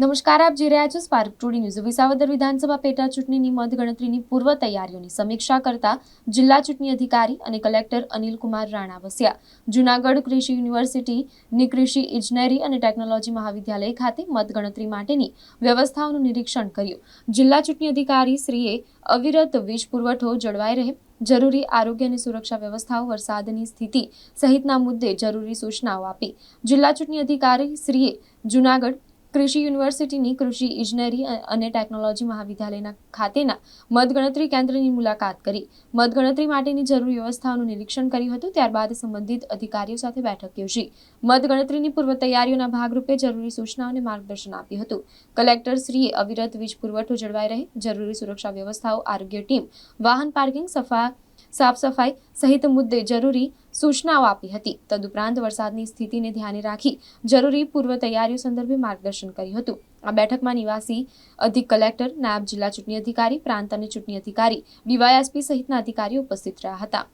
નમસ્કાર, આપ જોઈ રહ્યા છો સ્પાર્ક ટુડી ન્યૂઝ વિસાવદર વિધાનસભા પેટા ચૂંટણીની મતગણતરીની પૂર્વ તૈયારીઓની સમીક્ષા કરતા જિલ્લા ચૂંટણી અધિકારી અને કલેક્ટર અનિલકુમાર રાણા વસ્યા. જૂનાગઢ કૃષિ યુનિવર્સિટીની કૃષિ ઇજનેરી અને ટેકનોલોજી મહાવિદ્યાલય ખાતે મતગણતરી માટેની વ્યવસ્થાઓનું નિરીક્ષણ કર્યું. જિલ્લા ચૂંટણી અધિકારી શ્રીએ અવિરત વીજ પુરવઠો જળવાઈ રહે, જરૂરી આરોગ્ય અને સુરક્ષા વ્યવસ્થાઓ વરસાદની સ્થિતિ સહિતના મુદ્દે જરૂરી સૂચનાઓ આપી. જિલ્લા ચૂંટણી અધિકારી શ્રીએ જૂનાગઢ કૃષિ યુનિવર્સિટીની કૃષિ, ઇજનેરી અને ટેકનોલોજી મહાવિદ્યાલયના ખાતેના મતગણતરી કેન્દ્રની મુલાકાત કરી. મતગણતરી માટેની જરૂરી વ્યવસ્થાઓનું નિરીક્ષણ કર્યું હતું, ત્યારબાદ સંબંધિત અધિકારીઓ સાથે બેઠક યોજી. મતગણતરીની પૂર્વ તૈયારીઓના ભાગરૂપે જરૂરી સૂચના અને માર્ગદર્શન આપ્યું હતું. કલેક્ટર શ્રીએ અવિરત વીજ પુરવઠો જળવાઈ રહે, જરૂરી સુરક્ષા વ્યવસ્થાઓ, આરોગ્ય ટીમ, વાહન પાર્કિંગ, સફા સાફ સફાઈ સહિત મુદ્દે જરૂરી સૂચનાઓ આપી હતી. તદુપરાંત વરસાદની સ્થિતિને ધ્યાને રાખી જરૂરી પૂર્વ તૈયારીઓ સંદર્ભે માર્ગદર્શન કર્યું હતું. આ બેઠકમાં નિવાસી અધિક કલેક્ટર, નાયબ જિલ્લા ચૂંટણી અધિકારી, પ્રાંત અને ચૂંટણી અધિકારી, ડીવાયએસપી સહિતના અધિકારીઓ ઉપસ્થિત રહ્યા હતા.